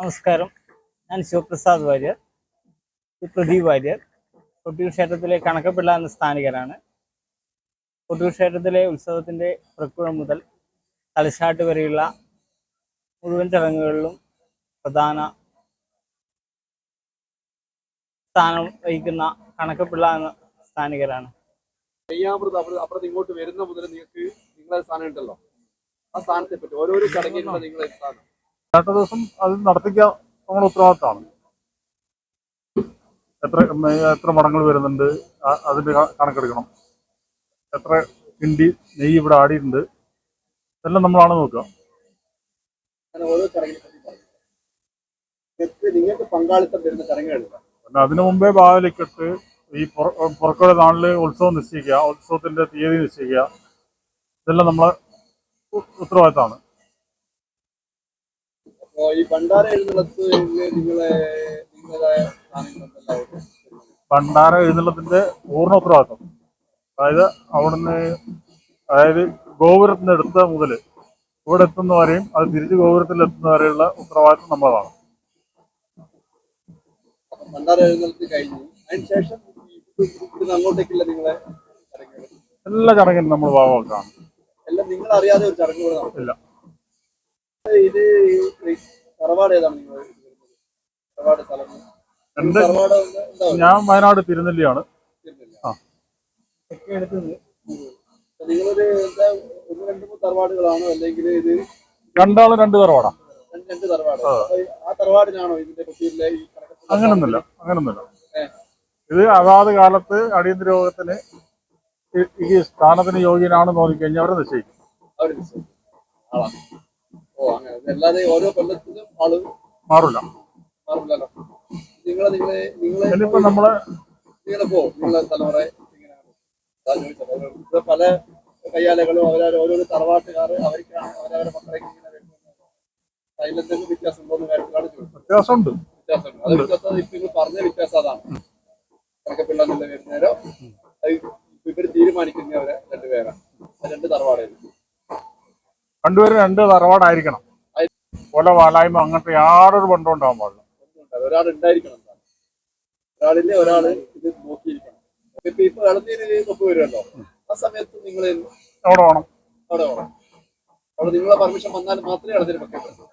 നമസ്കാരം. ഞാൻ ശിവപ്രസാദ് വാര്യർ. പ്രദീപ് വാര്യർ. കൊട്ടിയൂർ ക്ഷേത്രത്തിലെ കണക്കപ്പിള്ള എന്ന സ്ഥാനികരാണ് കൊട്ടിയൂർ ക്ഷേത്രത്തിലെ ഉത്സവത്തിന്റെ പ്രക്കുഴം മുതൽ തലശാട്ട് വരെയുള്ള മുഴുവൻ ചടങ്ങുകളിലും പ്രധാന സ്ഥാനം വഹിക്കുന്ന കണക്കപ്പിള്ള എന്ന സ്ഥാനികരാണ് അപ്പുറത്ത് ഇങ്ങോട്ട് വരുന്ന മുതൽ നിങ്ങൾക്ക് നിങ്ങളെ സ്ഥാനം ഉണ്ടല്ലോ. ആ സ്ഥാനത്തെ പറ്റി ഓരോരോ ചടങ്ങിനുള്ള നിങ്ങളെ സ്ഥാനം. രണ്ടു ദിവസം അത് നടത്തിക്കാൻ നമ്മുടെ ഉത്തരവാദിത്തമാണ്. എത്ര എത്ര മടങ്ങൾ വരുന്നുണ്ട് അതിന്റെ കണക്കെടുക്കണം. എത്ര കിണ്ടി നെയ്യ് ഇവിടെ ആടിയിട്ടുണ്ട് ഇതെല്ലാം നമ്മളാണ് നോക്കുക. നിങ്ങൾക്ക് പങ്കാളിത്തം പിന്നെ അതിനു മുമ്പേ ബാവലിക്കെട്ട് ഈ പുറ- പുറക്കോടെ നാളിൽ ഉത്സവം നിശ്ചയിക്കുക ഉത്സവത്തിന്റെ തീയതി നിശ്ചയിക്കുക ഇതെല്ലാം നമ്മളെ ഉത്തരവാദിത്തമാണ്. അപ്പോ ഈ ഭണ്ഡാര എഴുന്നള്ളത്ത് നിങ്ങളെ ഭണ്ഡാര എഴുന്നള്ളത്തിന്റെ പൂർണ ഉത്തരവാദിത്വം. അതായത് അവിടുന്ന് അതായത് ഗോപുരത്തിന് എടുത്ത മുതൽ ഇവിടെ എത്തുന്നവരെയും അത് തിരിച്ച് ഗോപുരത്തിൽ എത്തുന്നവരെയുള്ള ഉത്തരവാദിത്വം നമ്മളതാണ്. ഭണ്ഡാര എഴുന്നള്ളത്ത് കഴിഞ്ഞു. നിങ്ങളെ എല്ലാ ചടങ്ങിനും നമ്മൾ ഭാഗമാക്കാണ്. എല്ലാം നിങ്ങൾ അറിയാതെ ഒരു നടക്കും ഇല്ല. ഇത് ഈ തറവാട് ഏതാണ് നിങ്ങൾ തറവാട് സ്ഥലം? എന്റെ തറവാട് എന്താ ഞാൻ വയനാട് തിരുനെല്ലിയാണ്. ആ. നിങ്ങളൊരു എന്താ ഒന്ന് രണ്ട് മൂന്ന് തറവാടുകളാണോ? അല്ലെങ്കിൽ ഇത് രണ്ടാളും രണ്ട് തറവാടാ. രണ്ട് രണ്ട് തറവാട്. അപ്പൊ ആ തറവാടിനാണോ ഇതിന്റെ കുട്ടിയിലെ ഈ കണക്കത്തിൽ അങ്ങനൊന്നുമില്ല. അങ്ങനൊന്നുമില്ല. ഇത് അതാത് കാലത്ത് അടിയന്തര രോഗത്തിന് ഈ- ഈ സ്ഥാനത്തിന് യോഗ്യനാണെന്ന് നോക്കിക്കഴിഞ്ഞാൽ അവരെ നിശ്ചയിക്കും. ആളാണ്. അല്ലാതെ ഓരോ കൊല്ലത്തിലും ആൾ മാറില്ല മാറില്ലല്ലോ നിങ്ങളെ നിങ്ങളെ നിങ്ങളെ ഇനിയിപ്പോ നമ്മൾ നിങ്ങളെ പോ നിങ്ങളെ തലമുറ ഇങ്ങനെ പല കയ്യാലകളും അവരവർ ഓരോരോ തറവാട്ടുകാർ അവർക്കാണ് അവരവരുടെ മക്കളേക്ക് ഇങ്ങനെ അതിലെന്തെങ്കിലും വ്യത്യാസം ഉണ്ടോ എന്ന് വ്യത്യാസമുണ്ട്. വ്യത്യാസമുണ്ട്. അത് വ്യത്യാസം ഇപ്പൊ നിങ്ങൾ പറഞ്ഞ വ്യത്യാസം അതാണ്. കണക്കപ്പിള്ള എന്നുള്ള വരുന്നേരോ? ഇവർ തീരുമാനിക്കുന്നവരെ രണ്ടുപേരാണ്. രണ്ട് തറവാടായിരുന്നു രണ്ടുപേരും രണ്ട് തറവാടായിരിക്കണം. കൊല വാലായ്മ അങ്ങനത്തെ യാതൊരു ബന്ധവും ഉണ്ടാവാൻ പാടില്ല. ഒരാൾ ഉണ്ടായിരിക്കണം എന്താണ്. ഒരാളില്ലേ ഒരാൾ ഇത് നോക്കിയിരിക്കണം. ഇപ്പൊ ഇപ്പൊ ഇളനീര് ഒപ്പ് വരുമല്ലോ. ആ സമയത്ത് നിങ്ങൾ അവിടെ വേണം. അവിടെ വേണം. അവിടെ നിങ്ങളെ പെർമിഷൻ വന്നാൽ മാത്രമേ ഇളനീര് പറ്റൂ